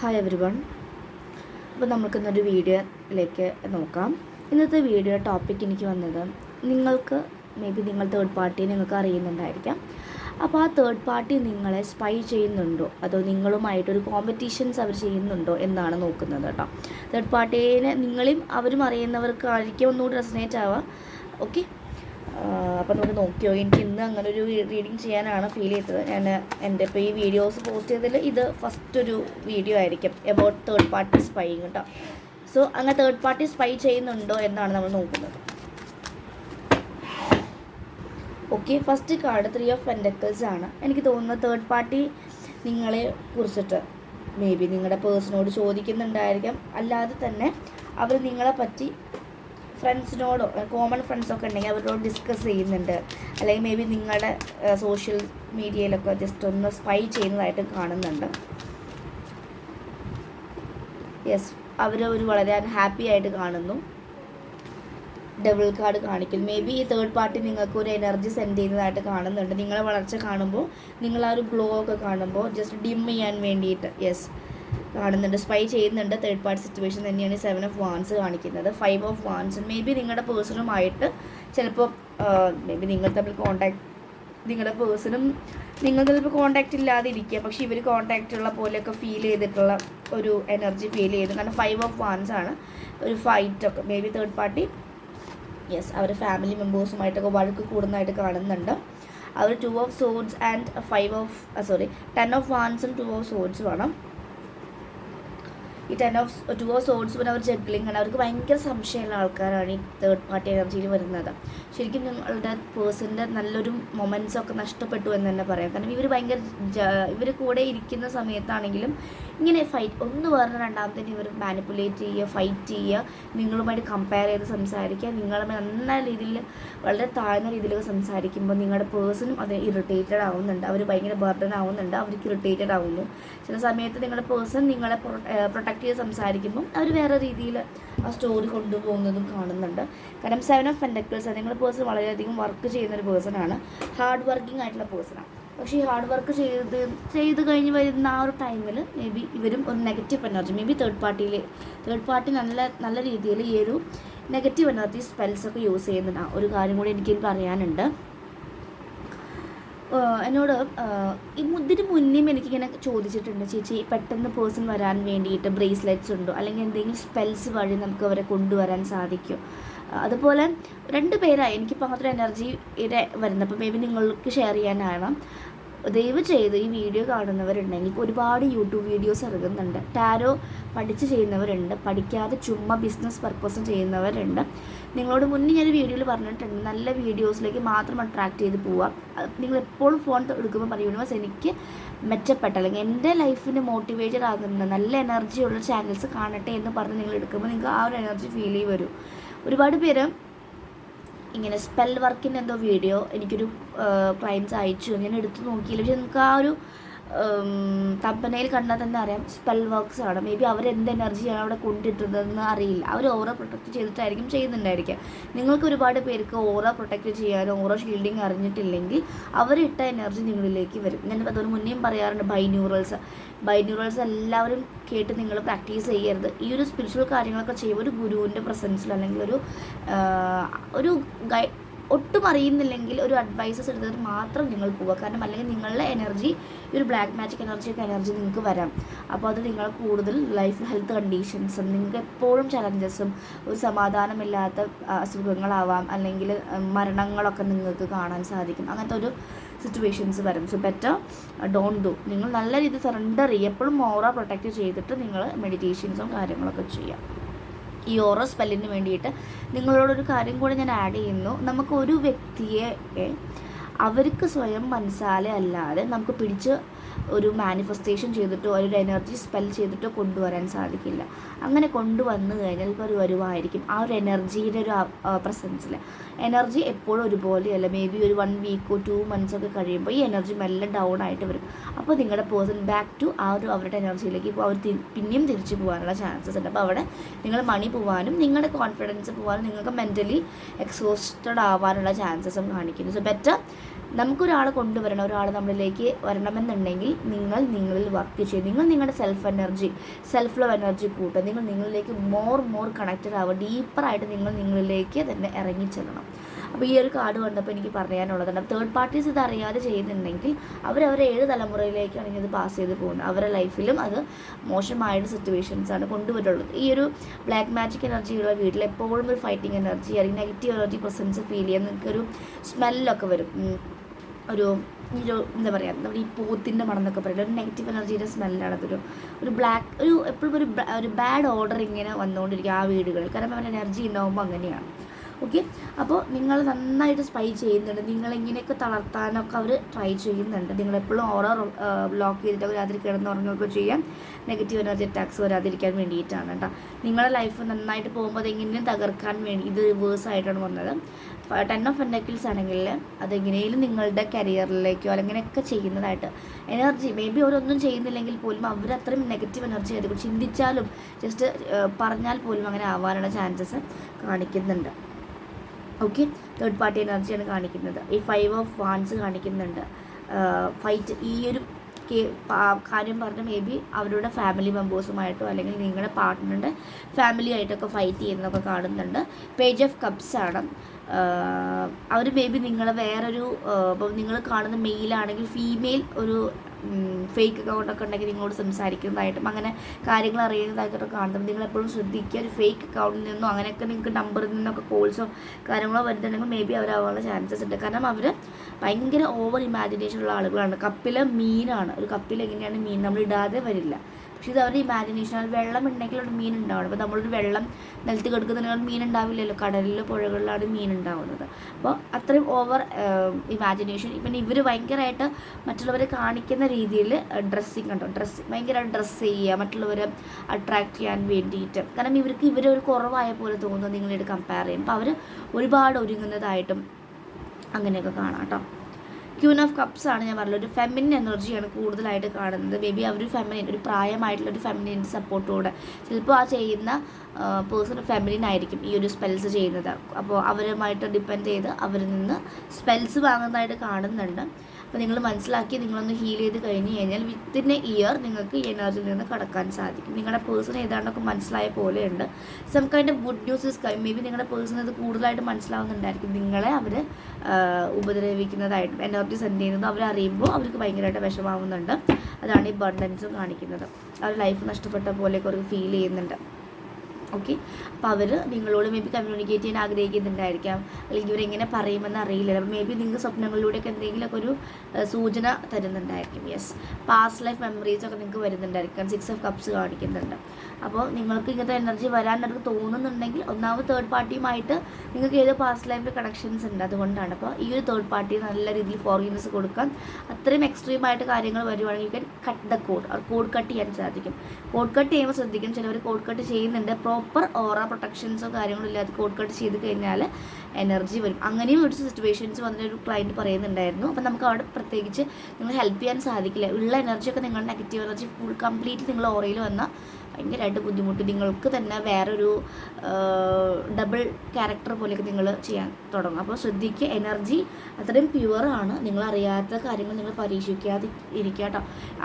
Hi every one അപ്പോൾ നമുക്കിന്നൊരു വീഡിയോയിലേക്ക് നോക്കാം. ഇന്നത്തെ വീഡിയോ ടോപ്പിക് എനിക്ക് വന്നത് നിങ്ങൾക്ക് മേ ബി നിങ്ങൾ തേർഡ് പാർട്ടി നിങ്ങൾക്ക് അറിയുന്നുണ്ടായിരിക്കാം. അപ്പോൾ ആ തേർഡ് പാർട്ടി നിങ്ങളെ സ്പൈ ചെയ്യുന്നുണ്ടോ? അതോ നിങ്ങളുമായിട്ടൊരു കോമ്പറ്റീഷൻസ് അവർ ചെയ്യുന്നുണ്ടോ എന്നാണ് നോക്കുന്നത് കേട്ടോ. തേർഡ് പാർട്ടീനെ നിങ്ങളെയും അവരും അറിയുന്നവർക്കായിരിക്കും ഒന്നുകൂടി റെസനേറ്റ് ആവുക. ഓക്കെ അപ്പോൾ നമുക്ക് നോക്കിയോ? എനിക്ക് ഇന്ന് അങ്ങനെ ഒരു റീഡിങ് ചെയ്യാനാണ് ഫീൽ ചെയ്തത്. ഞാൻ എന്റെ ഇപ്പോൾ ഈ വീഡിയോസ് പോസ്റ്റ് ചെയ്തതിൽ ഇത് ഫസ്റ്റ് ഒരു വീഡിയോ ആയിരിക്കും എബൌട്ട് തേർഡ് പാർട്ടി സ്പൈങ് കേട്ടോ സോ അങ്ങനെ തേർഡ് പാർട്ടി സ്പൈ ചെയ്യുന്നുണ്ടോ എന്നാണ് നമ്മൾ നോക്കുന്നത്. Okay first card three of pentacles ആണ്. എനിക്ക് തോന്നുന്നത് തേർഡ് പാർട്ടി നിങ്ങളെ കുറിച്ചിട്ട് മേ ബി നിങ്ങളുടെ പേഴ്സണോട് ചോദിക്കുന്നുണ്ടായിരിക്കാം. അല്ലാതെ തന്നെ അവർ നിങ്ങളെ പറ്റി ഫ്രണ്ട്സിനോടോ കോമൺ ഫ്രണ്ട്സൊക്കെ ഉണ്ടെങ്കിൽ അവരോട് ഡിസ്കസ് ചെയ്യുന്നുണ്ട്. അല്ലെങ്കിൽ മേ ബി നിങ്ങളുടെ സോഷ്യൽ മീഡിയയിലൊക്കെ ജസ്റ്റ് ഒന്ന് സ്പൈ ചെയ്യുന്നതായിട്ട് കാണുന്നുണ്ട്. യെസ് അവർ ഒരു വളരെ ഹാപ്പി ആയിട്ട് കാണുന്നു. ഡബിൾ കാർഡ് കാണിക്കുന്നു. മേ ബി ഈ തേർഡ് പാർട്ടി നിങ്ങൾക്ക് ഒരു എനർജി സെൻഡ് ചെയ്യുന്നതായിട്ട് കാണുന്നുണ്ട്. നിങ്ങളെ വളർച്ച കാണുമ്പോൾ നിങ്ങൾ ആ ഒരു ഗ്ലോ ഒക്കെ കാണുമ്പോൾ ജസ്റ്റ് ഡിം ചെയ്യാൻ വേണ്ടിയിട്ട്. യെസ് കാണുന്നുണ്ട്. സ്പൈ ചെയ്യുന്നുണ്ട്. തേർഡ് പാർട്ടി സിറ്റുവേഷൻ തന്നെയാണ് സെവൻ ഓഫ് വാൻസ് കാണിക്കുന്നത്. Five of wands maybe നിങ്ങളുടെ പേഴ്സണുമായിട്ട് ചിലപ്പോൾ മേ ബി നിങ്ങൾ തമ്മിൽ കോണ്ടാക്ട് നിങ്ങളുടെ പേഴ്സണും നിങ്ങൾ ചിലപ്പോൾ കോണ്ടാക്റ്റ് ഇല്ലാതെ ഇരിക്കുക പക്ഷേ ഇവർ കോണ്ടാക്റ്റ് ഉള്ള പോലെയൊക്കെ ഫീൽ ചെയ്തിട്ടുള്ള ഒരു എനർജി ഫീൽ ചെയ്തു കാരണം ഫൈവ് ഓഫ് വാൻസ് ആണ് ഒരു ഫൈറ്റൊക്കെ maybe third party yes അവർ ഫാമിലി മെമ്പേഴ്സുമായിട്ടൊക്കെ വഴക്ക് കൂടുന്നതായിട്ട് കാണുന്നുണ്ട്. അവർ two of swords and five of sorry ten of വാൻസും two of സോഡ്സും വേണം. ഈ ten of two of swords പിന്നെ അവർ ജഗ്ലിംഗ് ആണ്. അവർക്ക് ഭയങ്കര സംശയമുള്ള ആൾക്കാരാണ് ഈ തേർഡ് പാർട്ടി എനർജിയിൽ വരുന്നത്. ശരിക്കും നിങ്ങളുടെ പേഴ്സണിന്റെ നല്ലൊരു മൊമെന്റ്സ് ഒക്കെ നഷ്ടപ്പെട്ടു എന്ന് തന്നെ പറയാം. കാരണം ഇവർ ഭയങ്കര ഇവർ കൂടെ ഇരിക്കുന്ന സമയത്താണെങ്കിലും ഇങ്ങനെ ഫൈറ്റ് ഒന്ന് പറഞ്ഞ രണ്ടാമത്തേന് ഇവർ മാനിപ്പുലേറ്റ് ചെയ്യുക ഫൈറ്റ് ചെയ്യുക നിങ്ങളുമായിട്ട് കമ്പയർ ചെയ്ത് സംസാരിക്കുക നിങ്ങളുമായി നല്ല രീതിയിൽ വളരെ താഴ്ന്ന രീതിയിലൊക്കെ സംസാരിക്കുമ്പോൾ നിങ്ങളുടെ പേഴ്സണും അത് ഇറിറ്റേറ്റഡ് ആവുന്നുണ്ട്. അവർ ഭയങ്കര ബർഡൻ ആവുന്നുണ്ട്. അവർക്ക് ഇറിറ്റേറ്റഡ് ആവുന്നു. ചില സമയത്ത് നിങ്ങളുടെ പേഴ്സൺ നിങ്ങളെ പ്രൊട്ടക്ട് ചെയ്ത് സംസാരിക്കുമ്പം അവർ വേറെ രീതിയിൽ ആ സ്റ്റോറി കൊണ്ടുപോകുന്നതും കാണുന്നുണ്ട്. കാരണം സെവൻ ഓഫ് പെൻഡക്കിൾസ് നിങ്ങളുടെ പേഴ്സൺ വളരെയധികം വർക്ക് ചെയ്യുന്ന ഒരു പേഴ്സണാണ് ഹാർഡ് വർക്കിംഗ് ആയിട്ടുള്ള പേഴ്സണാണ് പക്ഷേ ഈ ഹാർഡ് വർക്ക് ചെയ്ത് ചെയ്ത് കഴിഞ്ഞ് വരുന്ന ആ ഒരു ടൈമിൽ മേ ബി ഇവരും ഒരു negative energy maybe third പാർട്ടിയിൽ തേർഡ് പാർട്ടി നല്ല നല്ല രീതിയിൽ ഈ ഒരു നെഗറ്റീവ് എനർജി സ്പെൽസ് ഒക്കെ യൂസ് ചെയ്യുന്നുണ്ട് ഒരു കാര്യം കൂടി എനിക്ക് പറയാനുണ്ട്. എന്നോട് ഇതിന് മുന്നേയും എനിക്കിങ്ങനെ ചോദിച്ചിട്ടുണ്ട് ചേച്ചി പെട്ടെന്ന് പേഴ്സൺ വരാൻ വേണ്ടിയിട്ട് ബ്രേസ്ലെറ്റ്സ് ഉണ്ടോ? അല്ലെങ്കിൽ എന്തെങ്കിലും സ്പെൽസ് വഴി നമുക്ക് അവരെ കൊണ്ടുവരാൻ സാധിക്കും? അതുപോലെ രണ്ട് പേരായി. എനിക്ക് മാത്രം എനർജിയുടെ വരുന്നത്. അപ്പോൾ മേ ബി നിങ്ങൾക്ക് ഷെയർ ചെയ്യാനാണ് ദയവ് ചെയ്ത് ഈ വീഡിയോ കാണുന്നവരുണ്ടെങ്കിൽ ഒരുപാട് യൂട്യൂബ് വീഡിയോസ് ഇറങ്ങുന്നുണ്ട്. ടാരോ പഠിച്ച് ചെയ്യുന്നവരുണ്ട്. പഠിക്കാതെ ചുമ്മാ ബിസിനസ് പർപ്പസും ചെയ്യുന്നവരുണ്ട്. നിങ്ങളോട് മുന്നേ ഞാൻ വീഡിയോയിൽ പറഞ്ഞിട്ടുണ്ട്. നല്ല വീഡിയോസിലേക്ക് മാത്രം അട്രാക്ട് ചെയ്ത് പോവുക. നിങ്ങൾ എപ്പോഴും ഫോൺ എടുക്കുമ്പോൾ പറയും യൂണിവേഴ്സ് എനിക്ക് മെച്ചപ്പെട്ട അല്ലെങ്കിൽ എന്റെ ലൈഫിന് മോട്ടിവേറ്റഡ് ആകുന്ന നല്ല എനർജിയുള്ള ചാനൽസ് കാണട്ടെ എന്ന് പറഞ്ഞ് നിങ്ങൾ എടുക്കുമ്പോൾ നിങ്ങൾക്ക് ആ ഒരു എനർജി ഫീൽ ചെയ്ത് വരും. ഒരുപാട് പേര് ഇങ്ങനെ സ്പെൽ വർക്കിന്റെ എന്തോ വീഡിയോ എനിക്കൊരു ക്ലയൻസ് അയച്ചു ഞാൻ എടുത്തു നോക്കിയില്ല. പക്ഷെ നിങ്ങൾക്ക് ആ ഒരു തമ്പനയിൽ കണ്ടാൽ തന്നെ അറിയാം സ്പെൽ വർക്ക്സ് ആണ്. മേ ബി അവരെന്ത് എനർജിയാണ് അവിടെ കൊണ്ടിട്ടുന്നതെന്ന് അറിയില്ല. അവർ ഓറ പ്രൊട്ടക്റ്റ് ചെയ്തിട്ടായിരിക്കും ചെയ്യുന്നുണ്ടായിരിക്കാം. നിങ്ങൾക്ക് ഒരുപാട് പേർക്ക് ഓറ പ്രൊട്ടക്റ്റ് ചെയ്യാനോ ഓറ ഷീൽഡിങ് അറിഞ്ഞിട്ടില്ലെങ്കിൽ അവരിട്ട എനർജി നിങ്ങളിലേക്ക് വരും. ഞാൻ അതുകൊണ്ട് മുന്നേയും പറയാറുണ്ട് ബൈന്യൂറൽസ് ബൈന്യൂറൽസ് എല്ലാവരും കേട്ട് നിങ്ങൾ പ്രാക്ടീസ് ചെയ്യരുത്. ഈ ഒരു സ്പിരിച്വൽ കാര്യങ്ങളൊക്കെ ചെയ്യുമ്പോൾ ഒരു ഗുരുവിന്റെ പ്രസൻസിൽ അല്ലെങ്കിൽ ഒരു ഒരു ഗൈ ഒട്ടും അറിയുന്നില്ലെങ്കിൽ ഒരു അഡ്വൈസസ് എടുത്തിട്ട് മാത്രം നിങ്ങൾ പോവുക. കാരണം അല്ലെങ്കിൽ നിങ്ങളുടെ എനർജി ഈ ഒരു ബ്ലാക്ക് മാജിക് എനർജിയൊക്കെ എനർജി നിങ്ങൾക്ക് വരാം. അപ്പോൾ അത് നിങ്ങളെ കൂടുതൽ ലൈഫ് ഹെൽത്ത് കണ്ടീഷൻസും നിങ്ങൾക്ക് എപ്പോഴും ചലഞ്ചസും ഒരു സമാധാനമില്ലാത്ത അസുഖങ്ങളാവാം അല്ലെങ്കിൽ മരണങ്ങളൊക്കെ നിങ്ങൾക്ക് കാണാൻ സാധിക്കും. അങ്ങനത്തെ ഒരു സിറ്റുവേഷൻസ് വരും. സോ ബെറ്റർ ഡോൺ ഡു നിങ്ങൾ നല്ല രീതിയിൽ സറണ്ടർ ചെയ്യുക എപ്പോഴും മോറ പ്രൊട്ടക്റ്റ് ചെയ്തിട്ട് നിങ്ങൾ മെഡിറ്റേഷൻസും കാര്യങ്ങളൊക്കെ ചെയ്യാം. ഈ ഓറോ സ്പെല്ലിന് വേണ്ടിയിട്ട് നിങ്ങളോടൊരു കാര്യം കൂടെ ഞാൻ ആഡ് ചെയ്യുന്നു. നമുക്ക് ഒരു വ്യക്തിയെ അവർക്ക് സ്വയം മനസ്സാലെ അല്ലാതെ നമുക്ക് പിടിച്ച് ഒരു മാനിഫെസ്റ്റേഷൻ ചെയ്തിട്ടോ ഒരു എനർജി സ്പെൽ ചെയ്തിട്ടോ കൊണ്ടുവരാൻ സാധിക്കില്ല. അങ്ങനെ കൊണ്ടുവന്നു കഴിഞ്ഞാൽ ഇപ്പോൾ ഒരു വരുവായിരിക്കും. ആ ഒരു എനർജിയുടെ ഒരു പ്രസൻസിൽ എനർജി എപ്പോഴും ഒരുപോലെയല്ല. മേ ബി ഒരു വൺ വീക്കോ ടു മന്ത്സൊക്കെ കഴിയുമ്പോൾ ഈ എനർജി മെല്ലെ ഡൗൺ ആയിട്ട് വരും. അപ്പോൾ നിങ്ങളുടെ പേഴ്സൺ ബാക്ക് ടു ആ ഒരു അവരുടെ എനർജിയിലേക്ക് അവർ പിന്നെയും തിരിച്ചു പോകാനുള്ള ചാൻസസ് ഉണ്ട്. അപ്പോൾ അവിടെ നിങ്ങൾ മണി പോകാനും നിങ്ങളുടെ കോൺഫിഡൻസ് പോകാനും നിങ്ങൾക്ക് മെന്റലി എക്സോസ്റ്റഡ് ആവാനുള്ള ചാൻസസും കാണിക്കുന്നു. സോ ബെറ്റർ നമുക്കൊരാളെ കൊണ്ടുവരണം ഒരാൾ നമ്മളിലേക്ക് വരണമെന്നുണ്ടെങ്കിൽ നിങ്ങൾ നിങ്ങളിൽ വർക്ക് ചെയ്യുക നിങ്ങൾ നിങ്ങളുടെ self energy self love energy കൂട്ടുക. നിങ്ങൾ നിങ്ങളിലേക്ക് മോർ മോർ കണക്റ്റഡ് ആവുക. ഡീപ്പറായിട്ട് നിങ്ങൾ നിങ്ങളിലേക്ക് തന്നെ ഇറങ്ങിച്ചെല്ലണം അപ്പോൾ ഈ ഒരു കാർഡ് കണ്ടപ്പോൾ എനിക്ക് പറയാനുള്ളതാണ് തേർഡ് പാർട്ടീസ് ഇത് അറിയാതെ ചെയ്യുന്നുണ്ടെങ്കിൽ അവരവരെ ഏഴ് തലമുറയിലേക്കാണ് ഇത് പാസ് ചെയ്ത് പോകുന്നത്? അവരുടെ ലൈഫിലും അത് മോശമായിട്ട് സിറ്റുവേഷൻസാണ് കൊണ്ടുവരുള്ളത്. ഈ ഒരു ബ്ലാക്ക് മാജിക് എനർജിയുള്ള വീട്ടിൽ എപ്പോഴും ഒരു ഫൈറ്റിംഗ് എനർജി അല്ലെങ്കിൽ നെഗറ്റീവ് എനർജി പ്രസൻസ് ഫീൽ ചെയ്യാൻ നിങ്ങൾക്കൊരു സ്മെല്ലൊക്കെ വരും. ഒരു ഒരു എന്താ പറയുക നമ്മുടെ ഈ പോത്തിന്റെ മണം എന്നൊക്കെ പറയുന്നത് ഒരു നെഗറ്റീവ് എനർജിയുടെ സ്മെല്ലാണ് അതൊരു ഒരു ബ്ലാക്ക് ഒരു എപ്പോഴും ഒരു ഒരു ബാഡ് ഓർഡർ ഇങ്ങനെ വന്നുകൊണ്ടിരിക്കും ആ വീടുകളിൽ. കാരണം അവരുടെ എനർജി ഉണ്ടാകുമ്പോൾ അങ്ങനെയാണ്. ഓക്കെ അപ്പോൾ നിങ്ങൾ നന്നായിട്ട് സ്പൈ ചെയ്യുന്നുണ്ട്. നിങ്ങളിങ്ങനെയൊക്കെ തളർത്താനൊക്കെ അവർ ട്രൈ ചെയ്യുന്നുണ്ട്. നിങ്ങളെപ്പോഴും ഓരോ ബ്ലോക്ക് ചെയ്തിട്ട് രാത്രി കിടന്നുറങ്ങുകയൊക്കെ ചെയ്യാം. നെഗറ്റീവ് എനർജി അറ്റാക്സ് വരാതിരിക്കാൻ വേണ്ടിയിട്ടാണ് കേട്ടോ നിങ്ങളുടെ ലൈഫ് നന്നായിട്ട് പോകുമ്പോൾ അതെങ്ങനെയും തകർക്കാൻ വേണ്ടി ഇത് റിവേഴ്സ് ആയിട്ടാണ് വന്നത്. ടെൻ ഓഫ് പെൻഡക്കിൾസ് ആണെങ്കിൽ അതെങ്ങനെയും നിങ്ങളുടെ കരിയറിലേക്കോ അങ്ങനെയൊക്കെ ചെയ്യുന്നതായിട്ട് എനർജി മേ ബി അവരൊന്നും ചെയ്യുന്നില്ലെങ്കിൽ പോലും അവർ അത്രയും നെഗറ്റീവ് എനർജി ആയിരിക്കും ചിന്തിച്ചാലും ജസ്റ്റ് പറഞ്ഞാൽ പോലും അങ്ങനെ ആവാനുള്ള ചാൻസസ് കാണിക്കുന്നുണ്ട്. ഓക്കെ തേർഡ് പാർട്ടി എനർജിയാണ് കാണിക്കുന്നത്. ഈ ഫൈവ് ഓഫ് വാൻസ് കാണിക്കുന്നുണ്ട്. ഫൈറ്റ് ഈ ഒരു കാര്യം പറഞ്ഞ മേ ബി അവരുടെ ഫാമിലി മെമ്പേഴ്സുമായിട്ടോ അല്ലെങ്കിൽ നിങ്ങളുടെ പാർട്ട്ണറുടെ ഫാമിലി ആയിട്ടൊക്കെ ഫൈറ്റ് ചെയ്യുന്നതൊക്കെ കാണുന്നുണ്ട്. പേജ് ഓഫ് കപ്സ് ആണ്. അവർ മേ ബി നിങ്ങളെ വേറൊരു ഇപ്പം നിങ്ങൾ കാണുന്ന മെയിലാണെങ്കിൽ ഫീമെയിൽ ഒരു ഫേക്ക് അക്കൗണ്ടൊക്കെ ഉണ്ടെങ്കിൽ നിങ്ങളോട് സംസാരിക്കുന്നതായിട്ടും അങ്ങനെ കാര്യങ്ങൾ അറിയുന്നതായിട്ടൊക്കെ കാണുന്നത്. നിങ്ങൾ എപ്പോഴും ശ്രദ്ധിക്കുക ഒരു ഫേക്ക് അക്കൗണ്ടിൽ നിന്നോ അങ്ങനെയൊക്കെ നിങ്ങൾക്ക് നമ്പറിൽ നിന്നൊക്കെ കോൾസോ കാര്യങ്ങളോ വരുന്നുണ്ടെങ്കിൽ മേ ബി അവരാവാനുള്ള ചാൻസസ് ഉണ്ട്. കാരണം അവർ ഭയങ്കര ഓവർ ഇമാജിനേഷൻ ഉള്ള ആളുകളാണ്. കപ്പിലെ മീനാണ്. ഒരു കപ്പിൽ എങ്ങനെയാണ് മീൻ? നമ്മൾ ഇടാതെ വരില്ല. പക്ഷേ ഇത് അവരുടെ ഇമാജിനേഷൻ വെള്ളം ഉണ്ടെങ്കിൽ അവിടെ മീൻ ഉണ്ടാവണം അപ്പോൾ നമ്മളൊരു വെള്ളം നിലത്ത് കിടക്കുന്നതിനോട് മീൻ ഉണ്ടാവില്ലല്ലോ കടലിൽ പുഴകളിലാണ് മീൻ ഉണ്ടാവുന്നത് അപ്പോൾ അത്രയും ഓവർ ഇമാജിനേഷൻ ഇപ്പം ഇവർ ഭയങ്കരമായിട്ട് മറ്റുള്ളവരെ കാണിക്കുന്ന രീതിയിൽ ഡ്രസ്സിങ് ഉണ്ടോ ഡ്രസ്സ് ഭയങ്കര ഡ്രസ്സ് ചെയ്യുക മറ്റുള്ളവരെ അട്രാക്ട് ചെയ്യാൻ വേണ്ടിയിട്ട്. കാരണം ഇവർക്ക് ഇവരൊരു കുറവായ പോലെ തോന്നുന്നു നിങ്ങളോട് കമ്പയർ ചെയ്യും അപ്പോൾ അവർ ഒരുപാട് ഒരുങ്ങുന്നതായിട്ടും അങ്ങനെയൊക്കെ കാണാം കേട്ടോ. ക്യൂൻ ഓഫ് കപ്സ് ആണ് ഞാൻ പറഞ്ഞത്. ഒരു ഫെമിനിൻ എനർജിയാണ് കൂടുതലായിട്ട് കാണുന്നത്. മേ ബി അവർ ഫെമിനിൻ ഒരു പ്രായമായിട്ടുള്ള ഒരു ഫെമിനിൻ സപ്പോർട്ടോടെ ചിലപ്പോൾ ആ ചെയ്യുന്ന പേഴ്സൺ ഫെമിനിൻ ആയിരിക്കും ഈ ഒരു സ്പെൽസ് ചെയ്യുന്നത്. അപ്പോൾ അവരുമായിട്ട് ഡിപ്പെൻഡ് ചെയ്ത് അവരിൽ നിന്ന് സ്പെൽസ് വാങ്ങുന്നതായിട്ട് കാണുന്നുണ്ട്. അപ്പോൾ നിങ്ങൾ മനസ്സിലാക്കി നിങ്ങളൊന്ന് ഹീൽ ചെയ്ത് കഴിഞ്ഞ് കഴിഞ്ഞാൽ വിത്തിൻ എ ഇയർ നിങ്ങൾക്ക് എനർജിയിൽ നിന്ന് കടക്കാൻ സാധിക്കും. നിങ്ങളുടെ പേഴ്സൺ ഏതാണ്ടൊക്കെ മനസ്സിലായ പോലെയുണ്ട്. Some kind of good news is കൈ മേ ബി നിങ്ങളുടെ പേഴ്സൺ ഇത് കൂടുതലായിട്ട് മനസ്സിലാവുന്നുണ്ടായിരിക്കും. നിങ്ങളെ അവർ ഉപദ്രവിക്കുന്നതായിട്ടും എനർജി സെൻഡ് ചെയ്യുന്നതും അവരറിയുമ്പോൾ അവർക്ക് ഭയങ്കരമായിട്ട് വിഷമാവുന്നുണ്ട് അതാണ് ഈ ബണ്ടൻസും കാണിക്കുന്നത്. അവർ ലൈഫ് നഷ്ടപ്പെട്ട പോലെയൊക്കെ അവർക്ക് ഫീൽ ചെയ്യുന്നുണ്ട്. ഓക്കെ അപ്പോൾ അവർ നിങ്ങളോട് മേ ബി കമ്മ്യൂണിക്കേറ്റ് ചെയ്യാൻ ആഗ്രഹിക്കുന്നുണ്ടായിരിക്കാം. അല്ലെങ്കിൽ ഇവരെങ്ങനെ പറയുമെന്ന് അറിയില്ല. അപ്പോൾ മേ ബി നിങ്ങൾക്ക് സ്വപ്നങ്ങളിലൂടെയൊക്കെ എന്തെങ്കിലുമൊക്കെ ഒരു സൂചന തരുന്നുണ്ടായിരിക്കും. യെസ് പാസ്റ്റ് ലൈഫ് മെമ്മറീസ് ഒക്കെ നിങ്ങൾക്ക് വരുന്നുണ്ടായിരിക്കാം. സിക്സ് ഓഫ് കപ്സ് കാണിക്കുന്നുണ്ട്. അപ്പോൾ നിങ്ങൾക്ക് ഇങ്ങനത്തെ എനർജി വരാൻ നിങ്ങൾക്ക് തോന്നുന്നുണ്ടെങ്കിൽ ഒന്നാമത് തേർഡ് പാർട്ടിയുമായിട്ട് നിങ്ങൾക്ക് ഏത് പാസ്റ്റ് ലൈഫിൽ കണക്ഷൻസ് ഉണ്ട്. അതുകൊണ്ടാണ്. അപ്പോൾ ഈ ഒരു തേർഡ് പാർട്ടി നല്ല രീതിയിൽ ഫോർഗീവ്നെസ് കൊടുക്കാൻ അത്രയും എക്സ്ട്രീം ആയിട്ട് കാര്യങ്ങൾ വരുവാണെങ്കിൽ cut the cord cord cut ചെയ്യാൻ സാധിക്കും. കോഡ് കട്ട് ചെയ്യുമ്പോൾ ശ്രദ്ധിക്കണം. ചിലവർ കോഡ് കട്ട് ചെയ്യുന്നുണ്ട്. പ്രോപ്പർ ഓറ പ്രൊട്ടക്ഷൻസോ കാര്യങ്ങളോ ഇല്ലാതെ കോഡ് കട്ട് ചെയ്ത് കഴിഞ്ഞാൽ എനർജി വരും. അങ്ങനെയും ഒരു സിറ്റുവേഷൻസ് വന്നൊരു ക്ലയന്റ് പറയുന്നുണ്ടായിരുന്നു. അപ്പോൾ നമുക്ക് അവിടെ പ്രത്യേകിച്ച് നിങ്ങൾ ഹെൽപ്പ് ചെയ്യാൻ സാധിക്കില്ല. ഉള്ള എനർജിയൊക്കെ നിങ്ങളുടെ നെഗറ്റീവ് എനർജി ഫുൾ കംപ്ലീറ്റ് നിങ്ങൾ ഓറയിൽ വന്നാൽ ഭയങ്കരമായിട്ട് ബുദ്ധിമുട്ട്. നിങ്ങൾക്ക് തന്നെ വേറൊരു ഡബിൾ ക്യാരക്ടർ പോലെയൊക്കെ നിങ്ങൾ ചെയ്യാൻ തുടങ്ങും. അപ്പോൾ ശ്രദ്ധിക്കുക എനർജി അത്രയും പ്യുവറാണ് നിങ്ങൾ അറിയാത്ത കാര്യങ്ങൾ നിങ്ങൾ പരീക്ഷിക്കാതെ ഇരിക്കുക കേട്ടോ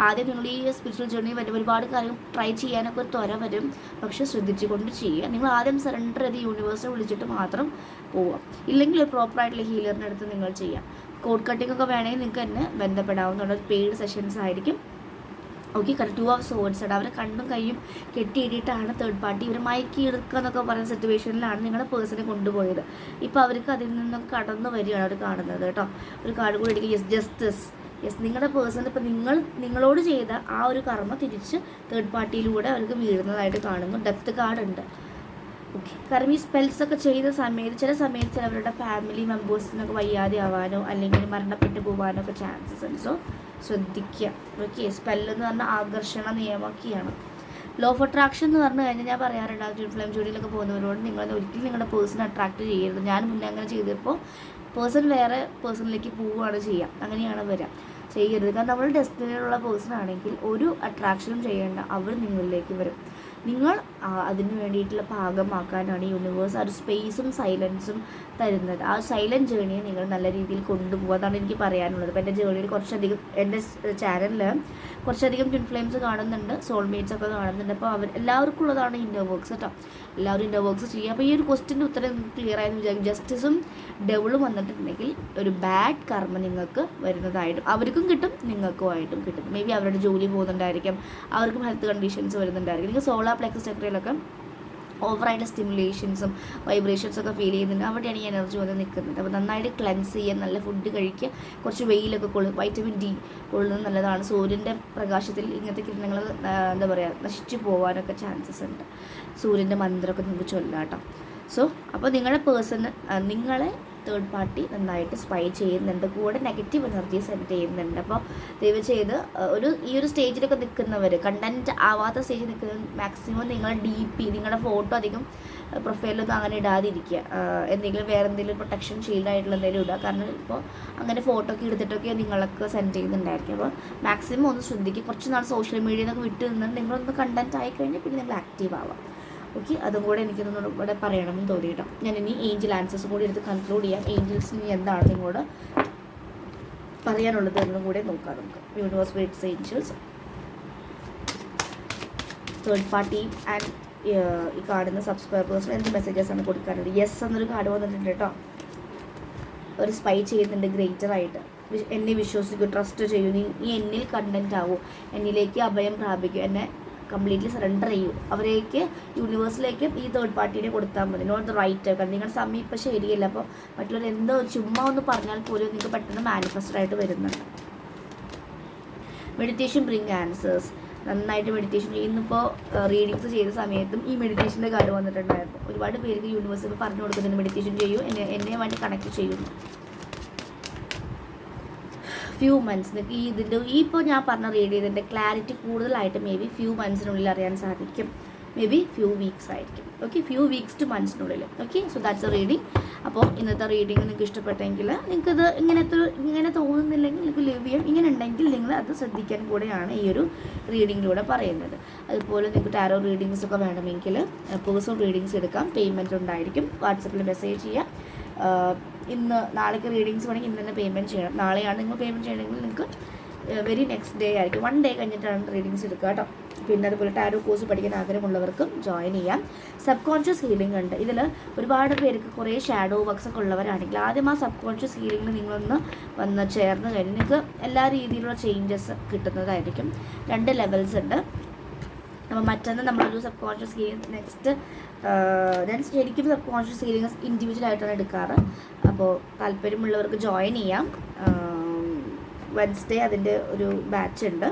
ആദ്യം നിങ്ങൾ ഈ സ്പിരിച്വൽ ജേർണി വരും ഒരുപാട് കാര്യങ്ങൾ ട്രൈ ചെയ്യാനൊക്കെ ഒരു ത്വര വരും. പക്ഷെ ശ്രദ്ധിച്ചുകൊണ്ട് ചെയ്യുക. നിങ്ങൾ ആദ്യം സറണ്ടർ ചെയ്ത് യൂണിവേഴ്സിനെ വിളിച്ചിട്ട് മാത്രം പോവുക. ഇല്ലെങ്കിൽ ഒരു പ്രോപ്പറായിട്ടുള്ള ഹീലറിന്റെ അടുത്ത് നിങ്ങൾ ചെയ്യാം. കോഡ് കട്ടിംഗ് ഒക്കെ വേണമെങ്കിൽ നിങ്ങൾക്ക് തന്നെ ബന്ധപ്പെടാവുന്ന പെയ്ഡ് സെഷൻസ് ആയിരിക്കും. Okay correct two of swords ആണ്. അവരെ കണ്ണും കൈയും കെട്ടിയിട്ടിട്ടാണ് തേർഡ് പാർട്ടി ഇവർ മയക്കി എടുക്കുക എന്നൊക്കെ പറയുന്ന സിറ്റുവേഷനിലാണ് നിങ്ങളുടെ പേഴ്സണെ കൊണ്ടുപോയത്. ഇപ്പോൾ അവർക്ക് അതിൽ നിന്നൊക്കെ കടന്നു വരികയാണ് അവർ കാണുന്നത് കേട്ടോ. ഒരു കാർഡ് കൂടി എടുക്കുക യെസ് ജസ്റ്റിസ് യെസ് നിങ്ങളുടെ പേഴ്സൺ ഇപ്പം നിങ്ങൾ നിങ്ങളോട് ചെയ്ത ആ ഒരു കർമ്മ തിരിച്ച് തേർഡ് പാർട്ടിയിലൂടെ അവർക്ക് വീഴുന്നതായിട്ട് കാണുന്നു. ഡെത്ത് കാർഡ് ഉണ്ട്. ഓക്കെ കാരണം ഈ സ്പെൽസ് ഒക്കെ ചെയ്ത സമയത്ത് ചില സമയത്ത് ചിലവരുടെ ഫാമിലി മെമ്പേഴ്സിനൊക്കെ വയ്യാതെ ആവാനോ അല്ലെങ്കിൽ മരണപ്പെട്ടു പോകാനോ ഒക്കെ ചാൻസസ് ഉണ്ട്. സോ ശ്രദ്ധിക്കുക. ഓക്കെ സ്പെല്ലെന്ന് പറഞ്ഞാൽ ആകർഷണ നിയമമൊക്കെയാണ്. ലോ ഓഫ് അട്രാക്ഷൻ എന്ന് പറഞ്ഞു കഴിഞ്ഞാൽ ഞാൻ പറയാറുണ്ട് ആ ഫ്ലെയിം ജോഡിയിലൊക്കെ പോകുന്നവരോട് നിങ്ങൾ ഒരിക്കലും നിങ്ങളുടെ പേഴ്സൺ അട്രാക്ട് ചെയ്യരുത്. ഞാൻ മുന്നേ അങ്ങനെ ചെയ്തപ്പോൾ പേഴ്സൺ വേറെ പേഴ്സണിലേക്ക് പോവുകയാണ് ചെയ്യുക. അങ്ങനെയാണ് വരിക. ചെയ്യരുത്. കാരണം നമ്മൾ ഡെസ്റ്റിനിയിലുള്ള പേഴ്സൺ ആണെങ്കിൽ ഒരു അട്രാക്ഷനും ചെയ്യേണ്ട. അവർ നിങ്ങളിലേക്ക് വരും. നിങ്ങൾ അതിന് വേണ്ടിയിട്ടുള്ള ഭാഗമാക്കാനാണ് യൂണിവേഴ്സ് ആ ഒരു സ്പേസും സൈലൻസും തരുന്നത്. ആ സൈലന്റ് ജേണിയെ നിങ്ങൾ നല്ല രീതിയിൽ കൊണ്ടുപോകുക അതാണ് എനിക്ക് പറയാനുള്ളത്. അപ്പോൾ എന്റെ ജേണിയിൽ കുറച്ചധികം എന്റെ ചാനലിൽ കുറച്ചധികം ട്വിൻ ഫ്ലെയിംസ് കാണുന്നുണ്ട് സോൾമേറ്റ്സ് ഒക്കെ കാണുന്നുണ്ട്. അപ്പോൾ അവർ എല്ലാവർക്കും ഉള്ളതാണ് ഇന്നർ വർക്ക്സ് കേട്ടോ എല്ലാവരും ഇന്നർ വർക്ക്സ് ചെയ്യുക അപ്പോൾ ഈ ഒരു ക്വസ്റ്റിന്റെ ഉത്തരം ക്ലിയർ ആയെന്ന് വിചാരിക്കും. ജസ്റ്റിസും ഡെവിളും വന്നിട്ടുണ്ടെങ്കിൽ ഒരു ബാഡ് കർമ്മ നിങ്ങൾക്ക് വരുന്നതായിട്ടും അവർക്കും കിട്ടും നിങ്ങൾക്കുമായിട്ടും കിട്ടും. മേ ബി അവരുടെ ജോലി പോകുന്നുണ്ടായിരിക്കും അവർക്കും ഹെൽത്ത് കണ്ടീഷൻസ് വരുന്നുണ്ടായിരിക്കും. നിങ്ങൾക്ക് സോളാർ പ്ലെക്സ് ചക്രയിലൊക്കെ ഓവറായിട്ട് സ്റ്റിമുലേഷൻസും വൈബ്രേഷൻസും ഒക്കെ ഫീൽ ചെയ്യുന്നുണ്ട്. അവിടെയാണ് ഈ എനർജി വന്ന് നിൽക്കുന്നത്. അപ്പോൾ നന്നായിട്ട് ക്ലെൻസ് ചെയ്യുക നല്ല ഫുഡ് കഴിക്കുക കുറച്ച് വെയിലൊക്കെ കൊള്ളും വൈറ്റമിൻ ഡി കൊള്ളുന്നത് നല്ലതാണ്. സൂര്യന്റെ പ്രകാശത്തിൽ ഇങ്ങനത്തെ കിരണങ്ങൾ എന്താ പറയുക നശിച്ചു പോകാനൊക്കെ ചാൻസസ് ഉണ്ട്. സൂര്യന്റെ മന്ത്രമൊക്കെ നിങ്ങൾക്ക് ചൊല്ലാം കേട്ടോ. സോ അപ്പോൾ നിങ്ങളുടെ പേഴ്സൺ നിങ്ങളെ തേർഡ് പാർട്ടി നന്നായിട്ട് സ്പൈ ചെയ്യുന്നുണ്ട്. കൂടെ നെഗറ്റീവ് എനർജി സെൻഡ് ചെയ്യുന്നുണ്ട്. അപ്പോൾ ദയവ് ചെയ്ത് ഒരു ഈ ഒരു സ്റ്റേജിലൊക്കെ നിൽക്കുന്നവർ കണ്ടന്റ് ആവാത്ത സ്റ്റേജിൽ നിൽക്കുന്ന മാക്സിമം നിങ്ങൾ ഡി പി നിങ്ങളുടെ ഫോട്ടോ അധികം പ്രൊഫൈലൊന്നും അങ്ങനെ ഇടാതിരിക്കുക. എന്തെങ്കിലും വേറെ എന്തെങ്കിലും പ്രൊട്ടക്ഷൻ ഷീൽഡായിട്ടുള്ള എന്തെങ്കിലും ഇടുക. കാരണം ഇപ്പോൾ അങ്ങനെ ഫോട്ടോ ഒക്കെ എടുത്തിട്ടൊക്കെ നിങ്ങൾക്ക് സെൻഡ് ചെയ്യുന്നുണ്ടായിരിക്കും. അപ്പോൾ മാക്സിമം ഒന്ന് ശ്രദ്ധിക്കുക. കുറച്ച് നാൾ സോഷ്യൽ മീഡിയയിൽ നിന്നൊക്കെ വിട്ട് നിന്നിട്ട് നിങ്ങളൊന്ന് കണ്ടന്റ് ആയി കഴിഞ്ഞാൽ പിന്നെ നിങ്ങൾ ആക്റ്റീവ് ആവാം ഓക്കെ അതും കൂടെ എനിക്കൊന്നും ഇവിടെ പറയണമെന്ന് തോന്നി കേട്ടോ. ഞാൻ ഇനി ഏഞ്ചൽ ആൻസേഴ്സും കൂടി എടുത്ത് കൺക്ലൂഡ് ചെയ്യാം. ഏഞ്ചൽസ് ഇനി എന്താണ് നിങ്ങളോട് പറയാനുള്ളത് എന്നും കൂടെ നോക്കാം നമുക്ക്. Universe waits angels third party and ഈ കാണുന്ന സബ്സ്ക്രൈബേഴ്സിന് എന്ത് മെസ്സേജസ് ആണ് കൊടുക്കാനുള്ളത്? യെസ് എന്നൊരു കാർഡ് വന്നിട്ടുണ്ട് കേട്ടോ. ഒരു സ്പൈ ചെയ്യുന്നുണ്ട് ഗ്രേറ്റർ ആയിട്ട്. എന്നെ വിശ്വസിക്കൂ ട്രസ്റ്റ് ചെയ്യൂ. നീ നീ എന്നിൽ കണ്ടന്റ് ആവൂ. എന്നിലേക്ക് അഭയം പ്രാപിക്കൂ. എന്നെ കംപ്ലീറ്റ്ലി സറണ്ടർ ചെയ്യൂ. അവരേക്ക് യൂണിവേഴ്സിലേക്ക് ഈ തേർഡ് പാർട്ടീനെ കൊടുത്താൽ മതി. നോട്ട് ദ റൈറ്റ് കാരണം നിങ്ങളുടെ സമയം ഇപ്പം ശരിയല്ല. അപ്പോൾ മറ്റുള്ളവർ എന്തോ ചുമ്മാ ഒന്ന് പറഞ്ഞാൽ പോലും നിങ്ങൾക്ക് പെട്ടെന്ന് മാനിഫെസ്റ്റഡ് ആയിട്ട് വരുന്നുണ്ട്. മെഡിറ്റേഷൻ ബ്രിങ് ആൻസേഴ്സ് നന്നായിട്ട് മെഡിറ്റേഷൻ ചെയ്യുന്നിപ്പോൾ റീഡിങ്സ് ചെയ്ത സമയത്തും ഈ മെഡിറ്റേഷന്റെ കാര്യം വന്നിട്ടുണ്ടായിരുന്നു. ഒരുപാട് പേർക്ക് യൂണിവേഴ്സിൽ പറഞ്ഞു കൊടുക്കുന്നുണ്ട്. മെഡിറ്റേഷൻ ചെയ്യൂ. എന്നെ എന്നെ വേണ്ടി കണക്ട് ചെയ്യുന്നു ഫ്യൂ മന്ത്സ് ഈ ഇതിന്റെ ഈ ഇപ്പോൾ ഞാൻ പറഞ്ഞ റീഡ് ചെയ്തതിന്റെ ക്ലാരിറ്റി കൂടുതലായിട്ട് മേ ബി ഫ്യൂ മന്ത്സിനുള്ളിൽ അറിയാൻ സാധിക്കും. മേ ബി ഫ്യൂ വീക്സ് ആയിരിക്കും. Okay few weeks to മന്ത്സിനുള്ളിൽ okay so that's a reading അപ്പോൾ ഇന്നത്തെ റീഡിങ് നിങ്ങൾക്ക് ഇഷ്ടപ്പെട്ടെങ്കിൽ നിങ്ങൾക്കത് ഇങ്ങനത്തെ ഇങ്ങനെ തോന്നുന്നില്ലെങ്കിൽ നിങ്ങൾക്ക് ലിവ് ചെയ്യാം. ഇങ്ങനെ ഉണ്ടെങ്കിൽ നിങ്ങൾ അത് ശ്രദ്ധിക്കാൻ കൂടെയാണ് ഈ ഒരു റീഡിങ്ങിലൂടെ പറയുന്നത്. അതുപോലെ നിങ്ങൾക്ക് ടാരോ റീഡിങ്സ് ഒക്കെ വേണമെങ്കിൽ പേഴ്സണൽ റീഡിങ്സ് എടുക്കാം. പേയ്മെന്റ് ഉണ്ടായിരിക്കും. വാട്സപ്പിൽ മെസ്സേജ് ചെയ്യാം. ഇന്ന് നാളേക്ക് റീഡിങ്സ് വേണമെങ്കിൽ ഇന്ന് തന്നെ പേയ്മെന്റ് ചെയ്യണം. നാളെയാണ് നിങ്ങൾ പേയ്മെന്റ് ചെയ്യണമെങ്കിൽ നിങ്ങൾക്ക് വെരി നെക്സ്റ്റ് ഡേ ആയിരിക്കും. വൺ ഡേ കഴിഞ്ഞിട്ടാണ് റീഡിങ്സ് എടുക്കുക കേട്ടോ. പിന്നെ അതുപോലെ ടാരോ കോഴ്സ് പഠിക്കാൻ ആഗ്രഹമുള്ളവർക്കും ജോയിൻ ചെയ്യാം. സബ് കോൺഷ്യസ് ഹീലിംഗ് ഉണ്ട്. ഇതിൽ ഒരുപാട് പേർക്ക് കുറേ ഷാഡോ വർക്ക്സ് ഒക്കെ ഉള്ളവരാണെങ്കിൽ ആദ്യം ആ സബ് കോൺഷ്യസ് ഹീലിംഗിൽ നിങ്ങളൊന്ന് വന്ന് ചേർന്ന് കഴിഞ്ഞ് നിങ്ങൾക്ക് എല്ലാ രീതിയിലുള്ള ചേഞ്ചസ് കിട്ടുന്നതായിരിക്കും. രണ്ട് ലെവൽസ് ഉണ്ട്. അപ്പോൾ മറ്റൊന്ന് നമ്മളൊരു സബ് കോൺഷ്യസ് ഹീലിംഗ് നെക്സ്റ്റ് ഞാൻ ശരിക്കും സബ് കോൺഷ്യസ് ഹീലിംഗ് ഇൻഡിവിജ്വൽ ആയിട്ടാണ് എടുക്കാറ്. അപ്പോൾ താല്പര്യമുള്ളവർക്ക് ജോയിൻ ചെയ്യാം. വെൻസ്ഡേ അതിന്റെ ഒരു ബാച്ച് ഉണ്ട്.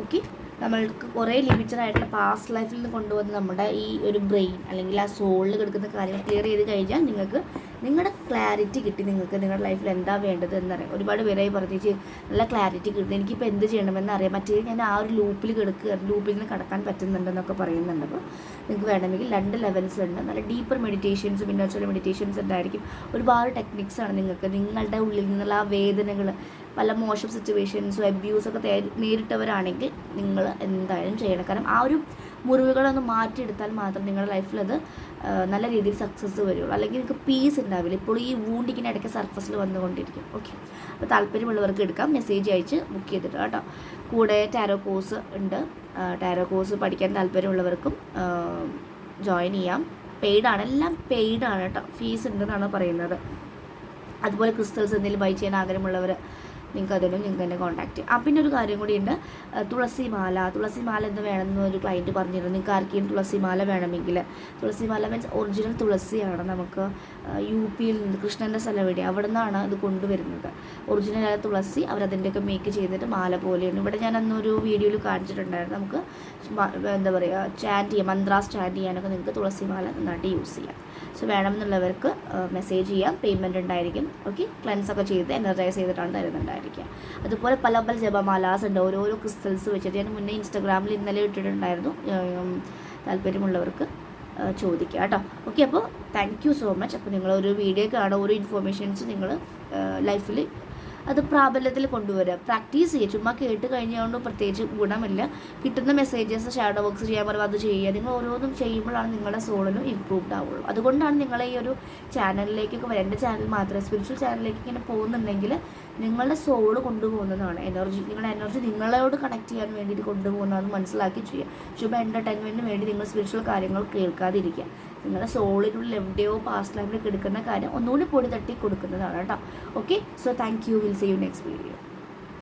ഓക്കെ നമ്മൾക്ക് കുറേ ലിമിറ്റഡ് ആയിട്ടുള്ള പാസ്റ്റ് ലൈഫിൽ നിന്ന് കൊണ്ടുവന്ന് നമ്മുടെ ഈ ഒരു ബ്രെയിൻ അല്ലെങ്കിൽ ആ സോളിൽ കിടക്കുന്ന കാര്യങ്ങൾ ക്ലിയർ ചെയ്ത് കഴിഞ്ഞാൽ നിങ്ങൾക്ക് നിങ്ങളുടെ ക്ലാരിറ്റി കിട്ടി. നിങ്ങൾക്ക് നിങ്ങളുടെ ലൈഫിൽ എന്താ വേണ്ടത് എന്നറിയാം. ഒരുപാട് പേരായി പറഞ്ഞിട്ട് നല്ല ക്ലാരിറ്റി കിട്ടുന്നു എനിക്കിപ്പോൾ എന്ത് ചെയ്യണമെന്ന് അറിയാം. മറ്റേ ഞാൻ ആ ഒരു ലൂപ്പിൽ കിടക്കുക ലൂപ്പിൽ നിന്ന് കടക്കാൻ പറ്റുന്നുണ്ടെന്നൊക്കെ പറയുന്നുണ്ട്. അപ്പോൾ നിങ്ങൾക്ക് വേണമെങ്കിൽ രണ്ട് ലെവൽസ് ഉണ്ട്. നല്ല ഡീപ്പർ മെഡിറ്റേഷൻസും ഇന്നോച്ചുവൽ മെഡിറ്റേഷൻസ് ഉണ്ടായിരിക്കും. ഒരുപാട് ടെക്നിക്സാണ് നിങ്ങൾക്ക് നിങ്ങളുടെ ഉള്ളിൽ നിന്നുള്ള ആ വേദനകൾ പല മോശം സിറ്റുവേഷൻസും അബ്യൂസൊക്കെ നേരിട്ടവരാണെങ്കിൽ നിങ്ങൾ എന്തായാലും ചെയ്യണം. കാരണം ആ ഒരു മുറിവുകളൊന്ന് മാറ്റിയെടുത്താൽ മാത്രം നിങ്ങളുടെ ലൈഫിൽ അത് നല്ല രീതിയിൽ സക്സസ് വരുള്ളൂ. അല്ലെങ്കിൽ നിങ്ങൾക്ക് പീസ് ഉണ്ടാവില്ല. ഇപ്പോൾ ഈ വൂണ്ടിങ്ങനെ ഇടയ്ക്ക് സർഫസിൽ വന്നുകൊണ്ടിരിക്കും. ഓക്കെ അപ്പോൾ താല്പര്യമുള്ളവർക്ക് എടുക്കാം. മെസ്സേജ് അയച്ച് ബുക്ക് ചെയ്തിട്ട് കേട്ടോ. കൂടെ ടാരോ കോഴ്സ് ഉണ്ട്. ടാരോ കോഴ്സ് പഠിക്കാൻ താല്പര്യമുള്ളവർക്കും ജോയിൻ ചെയ്യാം. പെയ്ഡാണ് എല്ലാം പെയ്ഡാണ് കേട്ടോ. ഫീസ് ഉണ്ടെന്നാണ് പറയുന്നത്. അതുപോലെ ക്രിസ്റ്റൽസ് എന്തെങ്കിലും ബൈ ചെയ്യാൻ ആഗ്രഹമുള്ളവർ നിങ്ങൾക്ക് അതിനും നിങ്ങൾക്ക് എന്നെ കോൺടാക്ട് ചെയ്യാം. ആ പിന്നെ ഒരു കാര്യം കൂടിയുണ്ട് മാല തുളസിമാല. തുളസിമാല എന്ന് വേണമെന്ന് ഒരു ക്ലയന്റ് പറഞ്ഞിരുന്നു. നിങ്ങൾക്ക് ആർക്കെങ്കിലും തുളസിമാല വേണമെങ്കിൽ. തുളസിമാല മീൻസ് ഒറിജിനൽ തുളസിയാണ് നമുക്ക് യു പിയിൽ നിന്ന് കൃഷ്ണന്റെ സ്ഥലം എവിടെ അവിടെ നിന്നാണ് ഇത് കൊണ്ടുവരുന്നത് ഒറിജിനലായ തുളസി അവരതിന്റെയൊക്കെ മേക്ക് ചെയ്തിട്ട് മാല പോലെയാണ്. ഇവിടെ ഞാൻ അന്നൊരു വീഡിയോയിൽ കാണിച്ചിട്ടുണ്ടായിരുന്നു. നമുക്ക് എന്താ പറയുക ചാന്റ് ചെയ്യാം മന്ത്രാസ് സ്റ്റാൻഡ് ചെയ്യാനൊക്കെ നിങ്ങൾക്ക് തുളസി മാല നന്നായിട്ട് യൂസ് ചെയ്യാം. സോ വേണമെന്നുള്ളവർക്ക് മെസ്സേജ് ചെയ്യാം പേയ്മെന്റ് ഉണ്ടായിരിക്കും. ഓക്കെ ക്ലൻസൊക്കെ ചെയ്ത് എനർജൈസ് ചെയ്തിട്ടാണ് തരുന്നുണ്ടായിരിക്കുക. അതുപോലെ പല പല ജപമാലാസ് ഉണ്ട്. ഓരോരോ ക്രിസ്റ്റൽസ് വെച്ചിട്ട് ഞാൻ മുന്നേ ഇൻസ്റ്റാഗ്രാമിൽ ഇന്നലെ ഇട്ടിട്ടുണ്ടായിരുന്നു. താല്പര്യമുള്ളവർക്ക്. ചോദിക്കുക കേട്ടോ. ഓക്കെ അപ്പോൾ താങ്ക് യു സോ മച്ച് അപ്പോൾ നിങ്ങൾ ഒരു വീഡിയോ കാണുക ഓരോ ഇൻഫോർമേഷൻസ് നിങ്ങൾ ലൈഫിൽ അത് പ്രാബല്യത്തിൽ കൊണ്ടുവരിക. പ്രാക്ടീസ് ചെയ്യുക. ചുമ്മാ കേട്ട് കഴിഞ്ഞുകൊണ്ട് പ്രത്യേകിച്ച് ഗുണമില്ല. കിട്ടുന്ന മെസ്സേജസ് ഷാഡോ ബോക്സ് ചെയ്യാൻ പറയുമ്പോൾ അത് ചെയ്യുക. നിങ്ങൾ ഓരോന്നും ചെയ്യുമ്പോഴാണ് നിങ്ങളുടെ സോളിനും ഇമ്പ്രൂവ്ഡ് ആവുള്ളൂ. അതുകൊണ്ടാണ് നിങ്ങളെ ഈ ഒരു ചാനലിലേക്കൊക്കെ വരേണ്ട ചാനൽ മാത്രമേ സ്പിരിച്വൽ ചാനലിലേക്ക് ഇങ്ങനെ പോകുന്നുണ്ടെങ്കിൽ നിങ്ങളുടെ സോൾ കൊണ്ടുപോകുന്നതാണ് എനർജി നിങ്ങളുടെ എനർജി നിങ്ങളോട് കണക്ട് ചെയ്യാൻ വേണ്ടിയിട്ട് കൊണ്ടുപോകുന്നതാണ് മനസ്സിലാക്കി ചെയ്യുക. ശുഭ എന്റർടൈൻമെന്റിന് വേണ്ടി നിങ്ങൾ സ്പിരിച്വൽ കാര്യങ്ങൾ കേൾക്കാതിരിക്കുക. നിങ്ങളുടെ സോളിനുള്ളിൽ എവിടെയോ പാസ്റ്റ് ലൈഫിൽ കിടക്കുന്ന കാര്യം ഒന്നുകൂടി പൊടി തട്ടി കൊടുക്കുന്നതാണ് കേട്ടോ. Okay so thank you will see you next video